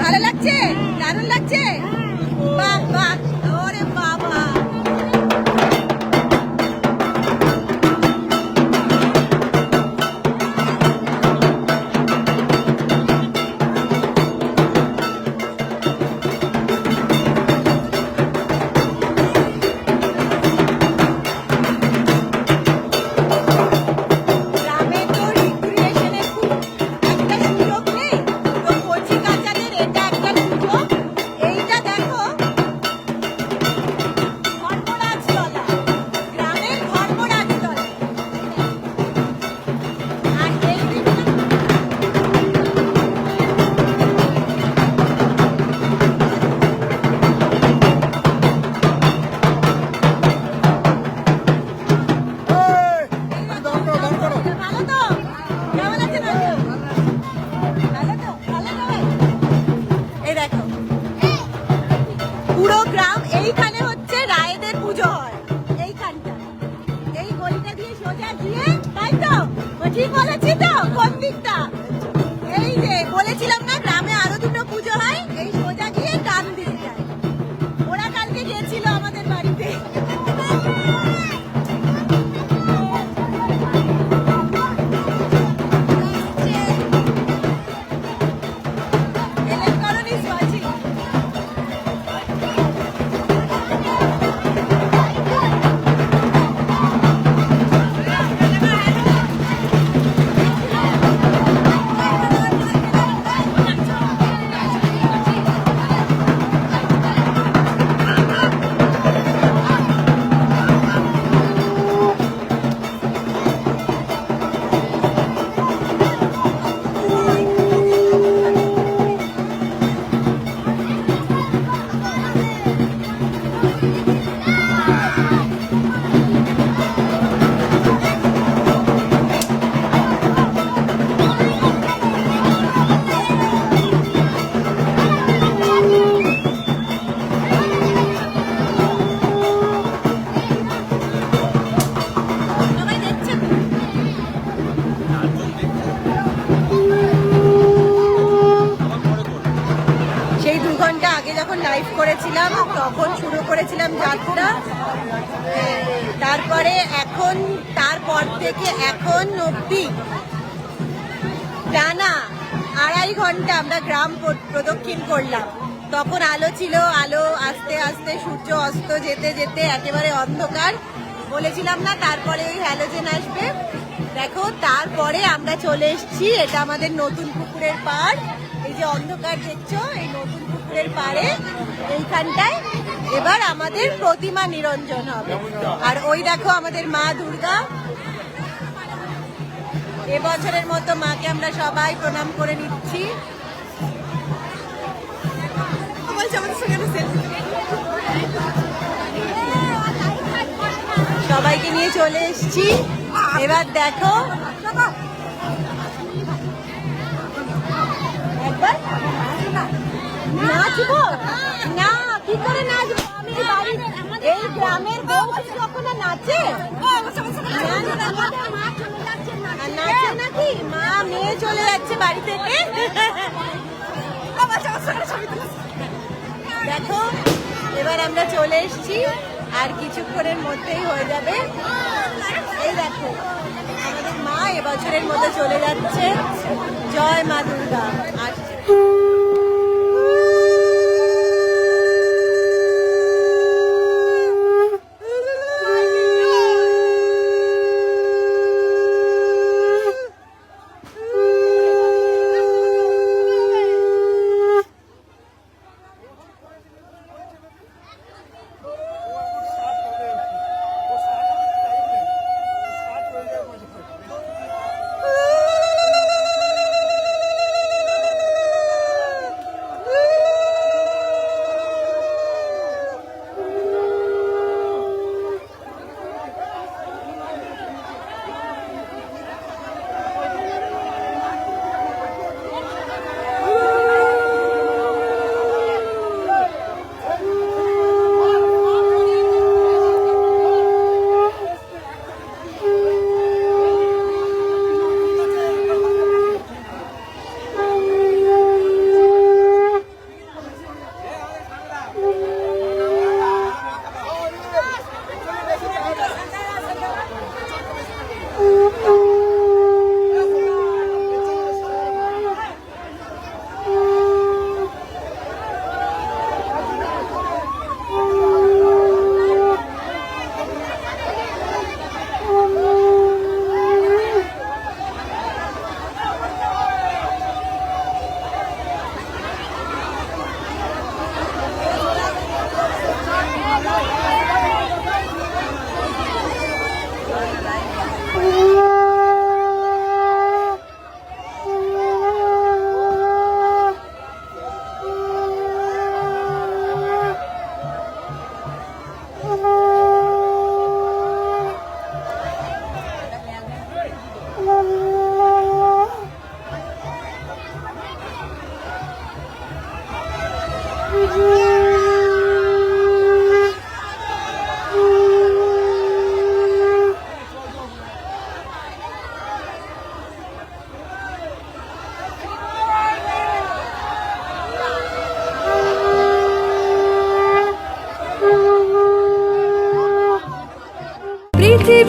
ভালো লাগছে? ঠিক বলেছি তো? কোন দিকটা? করেছিলাম, তখন শুরু করেছিলাম যাত্রা। তারপরে এখন, তারপর থেকে এখন অব্দি টানা আড়াই ঘণ্টা আমরা গ্রাম প্র- প্রদক্ষিণ করলাম। তখন আলো ছিল, আলো আস্তে আস্তে সূর্য অস্ত যেতে যেতে একেবারে অন্ধকার। বলেছিলাম না, তারপরে ওই হ্যালোজেন আসবে। দেখো, তারপরে আমরা চলে এসেছি, এটা আমাদের নতুন পুকুরের পাড়। এই যে অন্ধকার দেখছ, এই নতুন পুকুরের পাড়ে এইখানটায় এবার আমাদের প্রতিমা নিরঞ্জন হবে। আর ওই দেখো আমাদের মা দুর্গা। এবছরের মতো মাকে আমরা সবাই প্রণাম করে নিচ্ছি। সবাইকে নিয়ে চলে এসছি। এবার দেখো। একবার। নাচবো? না, কি করে নাচবো? আমি এই গ্রামের বউ নাচে? আর নাচে নাকি? মা, মেয়ে চলে যাচ্ছে বাড়ি থেকে। দেখো, এবার আমরা চলে এসেছি। আর কিছুক্ষণের মধ্যেই হয়ে যাবে। এই দেখো, আমাদের মা এবছরের মধ্যে চলে যাচ্ছে। জয় মা দুর্গা। আসছে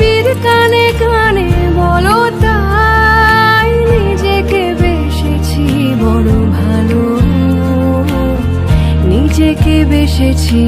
পৃথিবীর কানে কানে বলো তাই নিজেকে বেসেছি বড় ভালো। নিজেকে বেসেছি